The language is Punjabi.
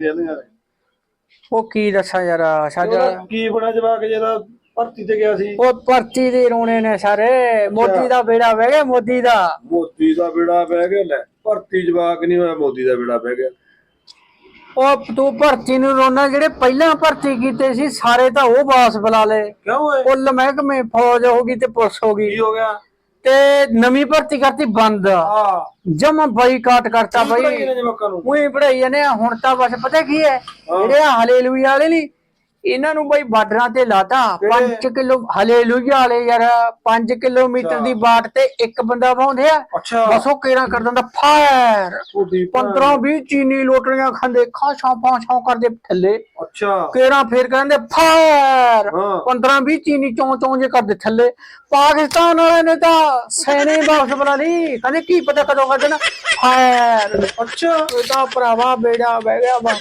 ਨੇ ਉਹ ਕੀ ਦੱਸਾਂ ਯਾਰ ਸਾਡਾ ਉਹਦਾ ਕੀ ਬਣਾ ਜਵਾਕ ਜਿਹਦਾ ਭਰਤੀ ਤੇ ਗਿਆ ਸੀ? ਉਹ ਪਰਚੀ ਦੇ ਰੋਣੇ ਨੇ ਸਾਰੇ। ਮੋਦੀ ਦਾ ਬੇੜਾ ਵਹਿ ਗਿਆ ਮੋਦੀ ਦਾ। ਮੋਦੀ ਦਾ ਬੇੜਾ ਬਹਿ ਗਿਆ ਲੈ ਭਰਤੀ ਜਵਾਕ ਨਹੀਂ ਹੋਇਆ ਮੋਦੀ ਦਾ ਬੇੜਾ ਬਹਿ ਗਿਆ। ਉਹ ਤੂੰ ਭਰਤੀ ਨੂੰ ਰੋਣਾ ਜਿਹੜੇ ਪਹਿਲਾਂ ਭਰਤੀ ਕੀਤੇ ਸੀ ਸਾਰੇ ਤਾਂ ਉਹ ਬਾਸ ਬੁਲਾ ਲਏ। ਕਿਉਂ ਓਏ? ਕੁੱਲ ਮਹਿਕਮੇ ਫੌਜ ਹੋ ਗਈ ਤੇ ਪੁਲਿਸ ਹੋ ਗਈ। ਕੀ ਹੋ ਗਿਆ? ਤੇ ਨਵੀਂ ਭਰਤੀ ਕਰਤੀ ਬੰਦ। ਆ ਜਮਾ ਬਾਈਕਾਟ ਕਰਤਾ ਬਈ। ਨੇ ਨੂੰ? ਉਹੀ ਪੜਾਈ ਆ ਹੁਣ ਤਾਂ ਬਸ ਪਤਾ ਕੀ ਹੈ ਜਿਹੜੇ ਹਲੇਲੂਇਆ ਵਾਲੇ ਨਹੀਂ ਇਹਨਾਂ ਨੂੰ ਬਈ ਬਾਰਡਰਾਂ ਤੇ ਲਾਤਾ। 5 ਕਿਲੋ ਹਲੇਲੂਇਆ ਵਾਲੇ ਯਾਰ 5 ਕਿਲੋਮੀਟਰ ਦੀ ਬਾਟ ਤੇ ਇੱਕ ਬੰਦਾ ਪਾਉਂਦੇ ਆ। ਬਸ ਉਹ ਕਿਹੜਾ ਕਰ ਦਿੰਦਾ ਫਾਇਰ ਤੁਹਾਡੀ 15 20 ਚੀਨੀ ਲੋਟੜੀਆਂ ਖਾਂਦੇ ਖਾ ਛਾਂ ਪਾ ਛਾਂ ਕਰਦੇ ਥੱਲੇ। ਅੱਛਾ। ਕਿਹੜਾ ਫੇਰ ਕਹਿੰਦੇ ਫਾਇਰ ਹਾਂ। 15 20 ਚੀਨੀ ਚੌਂ ਚੌਂ ਜੇ ਕਰਦੇ ਥੱਲੇ। ਪਾਕਿਸਤਾਨ ਵਾਲਿਆਂ ਨੇ ਤਾਂ ਸੈਨੇ ਵਾਪਸ ਬਣਾ ਲਈ। ਕਹਿੰਦੇ, ਕੀ ਪਤਾ ਕਦੋਂ ਕਰ ਦੇਣਾ ਅੱਛਾ ਇਹ ਤਾਂ ਭਰਾਵਾ ਬੇੜਾ ਬਹਿ ਗਿਆ। ਬਸ